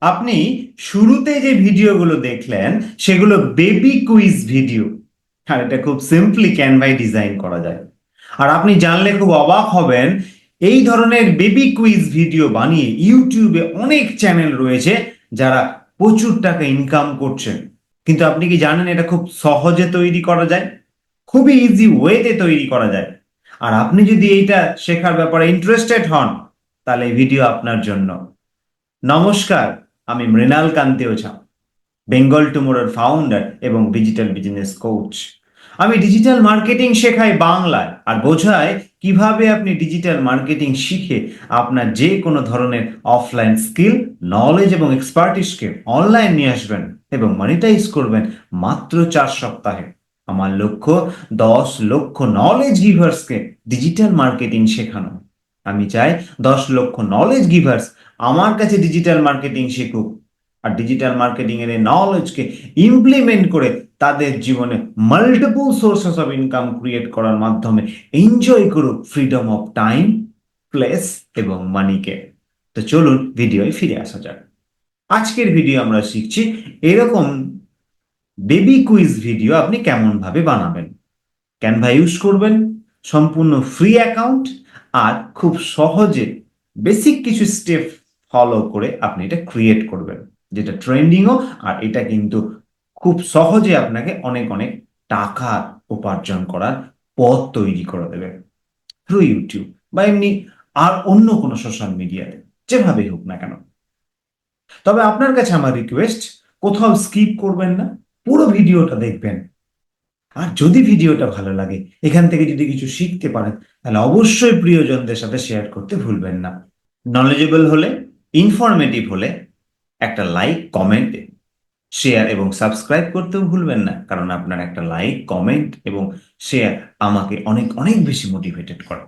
আপনি শুরুতে যে ভিডিওগুলো দেখলেন, সেগুলো বেবি কুইজ ভিডিও। আর এটা খুব সিম্পলি ক্যানভাই ডিজাইন করা যায়। আর আপনি জানলে খুব অবাক হবেন, এই ধরনের বেবি কুইজ ভিডিও বানিয়ে ইউটিউবে অনেক চ্যানেল রয়েছে যারা প্রচুর টাকা ইনকাম করছেন। কিন্তু আপনি কি জানেন এটা খুব সহজে তৈরি করা যায়? খুবই ইজি ওয়েতে তৈরি করা যায়। আর আপনি যদি এইটা শেখার ব্যাপারে ইন্টারেস্টেড হন, তাহলে ভিডিও আপনার জন্য। নমস্কার। আমি মৃণাল কান্তি ওঝা বেঙ্গল টুমোরোর ফাউন্ডার এবং ডিজিটাল বিজনেস কোচ আমি ডিজিটাল মার্কেটিং শেখাই বাংলায় আর বোঝাই কীভাবে আপনি ডিজিটাল মার্কেটিং শিখে আপনার যে কোনো ধরনের অফলাইন স্কিল নলেজ এবং এক্সপার্টিসকে অনলাইন নিয়ে আসবেন এবং মনিটাইজ করবেন মাত্র চার সপ্তাহে। আমার লক্ষ্য দশ লক্ষ নলেজ গিভার্সকে ডিজিটাল মার্কেটিং শেখানো। আমি চাই দশ লক্ষ নলেজ গিভার্স আমার কাছে ডিজিটাল মার্কেটিং শিখুক আর ডিজিটাল মার্কেটিং এর নলেজকে ইমপ্লিমেন্ট করে তাদের জীবনে multiple sources of income create করার মাধ্যমে এনজয় করুক ফ্রিডম অফ টাইম প্লেস এবং মানিকে তো চলুন ভিডিওয় ফিরে আসা যাক। আজকের ভিডিও আমরা শিখছি এরকম বেবি কুইজ ভিডিও আপনি কেমন ভাবে বানাবেন। ক্যানভা ইউজ করবেন, সম্পূর্ণ ফ্রি অ্যাকাউন্ট আর খুব সহজে বেসিক কিছু স্টেপ ফলো করে আপনি এটা ক্রিয়েট করবেন। যেটা ট্রেন্ডিংও আর এটা কিন্তু খুব সহজে আপনাকে অনেক অনেক টাকা উপার্জন করার পথ তৈরি করে দেবে। থ্রু ইউটিউব বা এমনি আর অন্য কোনো সোশ্যাল মিডিয়াতে যেভাবেই হোক না কেন। তবে আপনার কাছে আমার রিকোয়েস্ট কোথাও স্কিপ করবেন না, পুরো ভিডিওটা দেখবেন। আর যদি ভিডিওটা ভালো লাগে, এখান থেকে যদি কিছু শিখতে পারেন, তাহলে অবশ্যই প্রিয়জনদের সাথে শেয়ার করতে ভুলবেন না। নলেজেবল হলে ইনফরমেটিভ হলে একটা লাইক কমেন্ট শেয়ার এবং সাবস্ক্রাইব করতেও ভুলবেন না। কারণ আপনার একটা লাইক কমেন্ট এবং শেয়ার আমাকে অনেক অনেক বেশি মোটিভেটেড করে।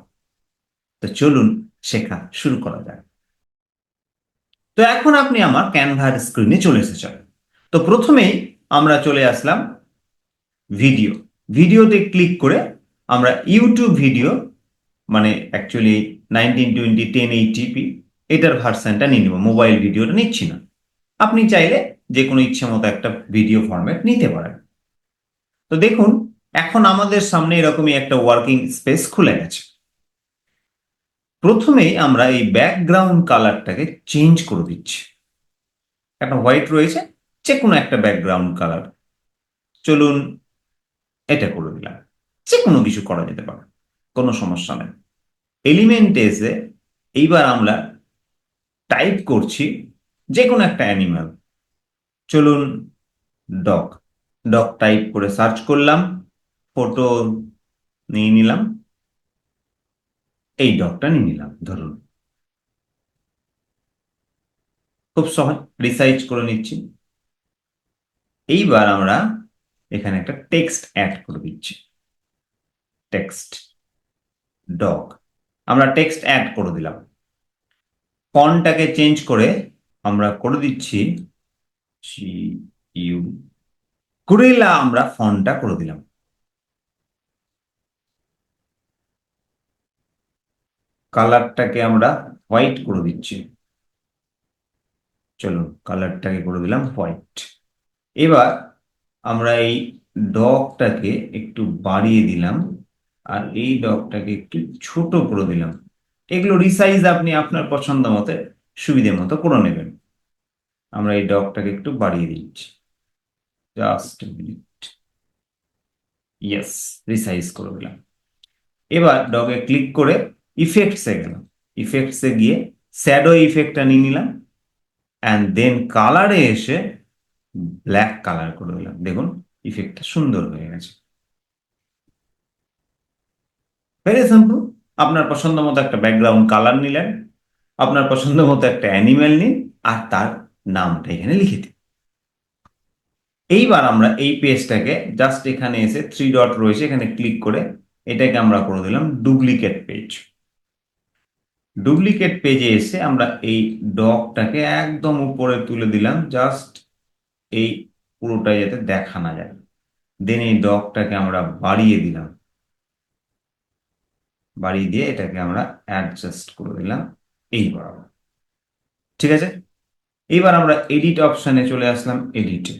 তো চলুন শেখা শুরু করা যাক। তো এখন আপনি আমার ক্যানভার স্ক্রিনে চলে এসেছেন। তো প্রথমেই আমরা চলে আসলাম ভিডিও ভিডিওতে ক্লিক করে আমরা ইউটিউব ভিডিও মানে actually nineteen twenty ten eighty p এটার ভার্সানটা নিয়ে নেব মোবাইল ভিডিওটা নিচ্ছি না। আপনি চাইলে যে কোনো ইচ্ছে মতো একটা ভিডিও ফরম্যাট নিতে পারেন। তো দেখুন, এখন আমাদের সামনে এরকমই একটা ওয়ার্কিং স্পেস খুলে গেছে। প্রথমেই আমরা এই ব্যাকগ্রাউন্ড কালারটাকে চেঞ্জ করে দিচ্ছি। একটা হোয়াইট রয়েছে যে কোনো একটা ব্যাকগ্রাউন্ড কালার চলুন এটা করে দিলাম। যে কোনো কিছু করা যেতে পারে, কোনো সমস্যা নেই। এলিমেন্টে এসে এইবার আমরা টাইপ করছি যে কোনো একটা অ্যানিমাল চলুন ডগ ডগ টাইপ করে সার্চ করলাম ফটো নিয়ে নিলাম। এই ডগটা নিয়ে নিলাম, ধরুন। খুব সহজ রিসাইজ করে নিচ্ছি। এইবার আমরা এখানে একটা টেক্সট অ্যাড করে দিচ্ছি। টেক্সট ডগ আমরা টেক্সট অ্যাড করে দিলাম। ফন্টটাকে চেঞ্জ করে আমরা করে দিচ্ছি ইউ কুরেলা আমরা ফন্টটা করে দিলাম। কালারটাকে আমরা হোয়াইট করে দিচ্ছি। চলুন কালারটাকে করে দিলাম হোয়াইট এবার আমরা এই ডগটাকে একটু বাড়িয়ে দিলাম আর এই ডগটাকে একটু ছোট করে দিলাম। এগুলো রিসাইজ আপনি আপনার পছন্দ মতে, সুবিধে মতো করে নেবেন। আমরা এই ডগটাকে একটু বাড়িয়ে দিচ্ছি। জাস্ট মিনিট ইয়েস রিসাইজ করে দিলাম। এবার ডগে ক্লিক করে ইফেক্টসে গেলাম। ইফেক্টসে গিয়ে শ্যাডো ইফেক্টটা নিয়ে নিলাম। অ্যান্ড দেন কালারে এসে ব্ল্যাক কালার করে দিলাম। দেখুন ইফেক্টটা সুন্দর হয়ে গেছে। ভেরি সিম্পল আপনার পছন্দ মতো একটা ব্যাকগ্রাউন্ড কালার নিলেন, আপনার পছন্দ মতো একটা অ্যানিমেল নিন, আর তার নামটা এখানে লিখে দিন। এইবার আমরা এই পেজটাকে জাস্ট এখানে এসে থ্রি ডট রয়েছে, এখানে ক্লিক করে এটাকে আমরা করে দিলাম ডুপ্লিকেট পেজ ডুপ্লিকেট পেজে এসে আমরা এই ডগটাকে একদম উপরে তুলে দিলাম জাস্ট এই পুরোটা যাতে দেখা না যায়। দেন এই ডগটাকে আমরা বাড়িয়ে দিলাম। বাড়িয়ে দিয়ে এটাকে আমরা অ্যাডজাস্ট করে দিলাম এই বরাবর। ঠিক আছে? এবার আমরা এডিট অপশনে চলে আসলাম এডিটে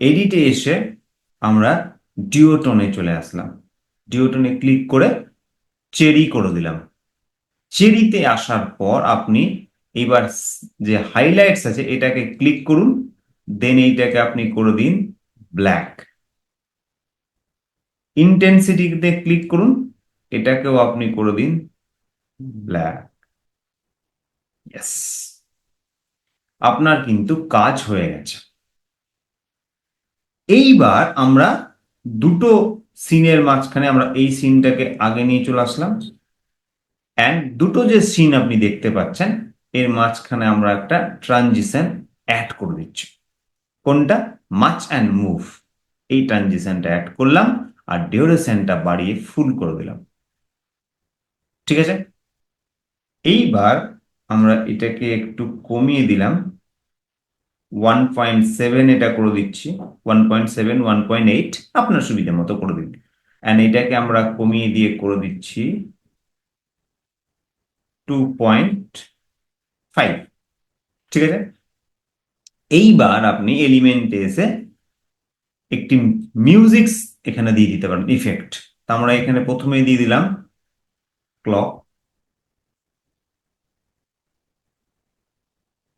এডিটে এসে আমরা ডিওটনে চলে আসলাম। ডিওটনে ক্লিক করে চেরি করে দিলাম। চেরিতে আসার পর আপনি এবার যে হাইলাইটস আছে এটাকে ক্লিক করুন দেন এইটাকে আপনি করে দিন ব্ল্যাক ইন্টেন্সিটিতে ক্লিক করুন এটাকেও আপনি করে দিন ব্ল্যাক ইয়েস আপনার কিন্তু কাজ হয়ে গেছে। এইবার আমরা দুটো সিনের মাঝখানে আমরা এই সিনটাকে আগে নিয়ে চলে আসলাম। অ্যান্ড দুটো যে সিন আপনি দেখতে পাচ্ছেন এর মাঝখানে আমরা একটা ট্রানজিশন অ্যাড করে দিচ্ছি। কোনটা? মাচ অ্যান্ড মুভ এই ট্রানজিশনটা অ্যাড করলাম আর ডিউরেশনটা বাড়িয়ে ফুল করে দিলাম। ঠিক আছে? এইবার আমরা এটাকে একটু কমিয়ে দিলাম। ওয়ান পয়েন্ট সেভেন এটা করে দিচ্ছি। One point seven one point eight আপনার সুবিধা মতো করে দিন। অ্যান্ড এটাকে আমরা কমিয়ে দিয়ে করে দিচ্ছি টু পয়েন্ট ফাইভ ঠিক আছে? এইবার আপনি এলিমেন্টে এসে একটি মিউজিক এখানে দিয়ে দিতে পারেন ইফেক্ট তা আমরা এখানে প্রথমে দিয়ে দিলাম ক্লক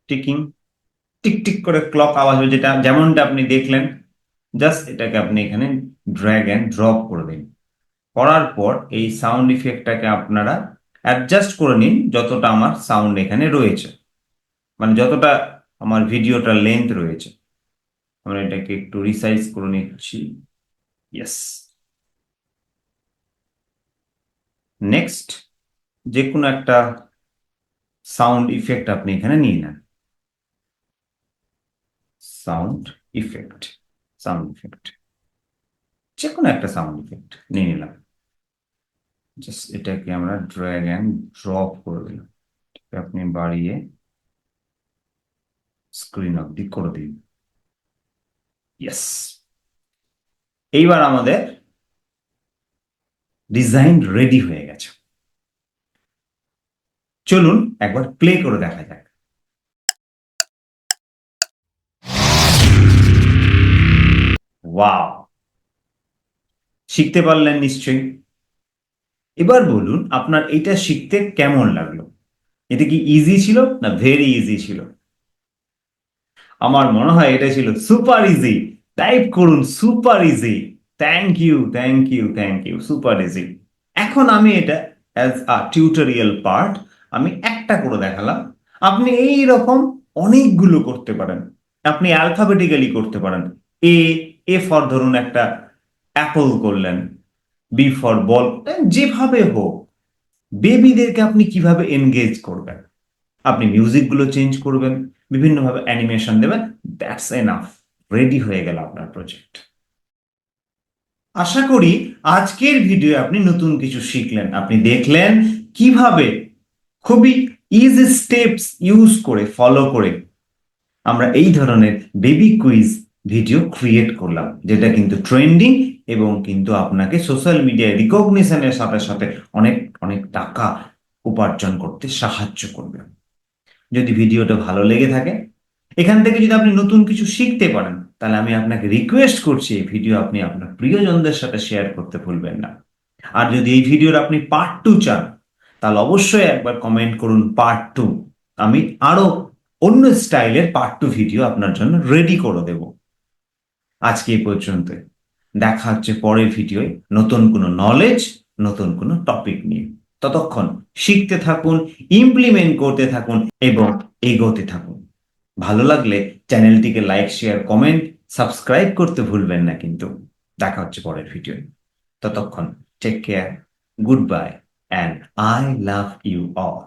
টিকিং, টিক টিক করে ক্লক আওয়াজ হবে, যেটা যেমনটা আপনি দেখলেন, জাস্ট এটাকে আপনি এখানে ড্র্যাগ অ্যান্ড ড্রপ করে দিন। করার পর এই সাউন্ড ইফেক্টটাকে আপনারা অ্যাডজাস্ট করে নিন যতটা আমার সাউন্ড এখানে রয়েছে। মানে যতটা আমার ভিডিওটার লেন্থ রয়েছে। আমরা এটাকে একটু রিসাইজ করে নিচ্ছি। ইয়েস নেক্সট যে কোনো একটা সাউন্ড ইফেক্ট আপনি এখানে নিয়ে নেন। সাউন্ড ইফেক্ট সাউন্ড ইফেক্ট যে কোনো একটা সাউন্ড ইফেক্ট নিয়ে নিলাম। জাস্ট এটাকে আমরা ড্র্যাগ অ্যান্ড ড্রপ করে দিলাম। আপনি বাড়িয়ে স্ক্রিন অবধি করে দিন। ইয়েস এইবার আমাদের ডিজাইন রেডি হয়ে চলুন একবার প্লে করে দেখা যাক। শিখতে পারলেন নিশ্চয়ই। এবার বলুন, আপনার এটা শিখতে কেমন লাগল? এটা কি ইজি ছিল না ভেরি ইজি ছিল? আমার মনে হয় এটা ছিল সুপার ইজি টাইপ করুন super easy thank you thank you thank you super easy এখন আমি এটা অ্যাজ আ টিউটোরিয়াল পার্ট আমি একটা করে দেখালাম। আপনি এই রকম অনেকগুলো করতে পারেন। আপনি অ্যালফাবেটিক্যালি করতে পারেন। এ এ ফর ধরুন একটা অ্যাপল করলেন বি ফর বল যেভাবে হোক বেবিদেরকে আপনি কীভাবে এনগেজ করবেন? আপনি মিউজিকগুলো চেঞ্জ করবেন, বিভিন্নভাবে অ্যানিমেশন দেবেন দ্যাটস এনাফ রেডি হয়ে গেল আপনার প্রজেক্ট আশা করি আজকের ভিডিও আপনি নতুন কিছু শিখলেন। আপনি দেখলেন কীভাবে খুবই ইজি স্টেপস ইউজ করে ফলো করে আমরা এই ধরনের বেবি কুইজ ভিডিও ক্রিয়েট করলাম, যেটা কিন্তু ট্রেন্ডিং এবং কিন্তু আপনাকে সোশ্যাল মিডিয়ায় রিকগনিশনের সাথে সাথে অনেক অনেক টাকা উপার্জন করতে সাহায্য করবে। যদি ভিডিওটা ভালো লেগে থাকে, এখান থেকে যদি আপনি নতুন কিছু শিখতে পারেন, তাহলে আমি আপনাকে রিকোয়েস্ট করছি এই ভিডিও আপনি আপনার প্রিয়জনদের সাথে শেয়ার করতে ভুলবেন না। আর যদি এই ভিডিওর আপনি পার্ট টু চান তাহলে অবশ্যই একবার কমেন্ট করুন পার্ট টু আমি আরও অন্য স্টাইলের পার্ট টু ভিডিও আপনার জন্য রেডি করে দেব। আজকে এই পর্যন্ত দেখা হচ্ছে পরের ভিডিওয় নতুন কোনো নলেজ নতুন কোনো টপিক নিয়ে। ততক্ষণ শিখতে থাকুন ইমপ্লিমেন্ট করতে থাকুন এবং এগোতে থাকুন। ভালো লাগলে চ্যানেলটিকে লাইক শেয়ার কমেন্ট সাবস্ক্রাইব করতে ভুলবেন না কিন্তু। দেখা হচ্ছে পরের ভিডিও ততক্ষণ take care goodbye and I love you all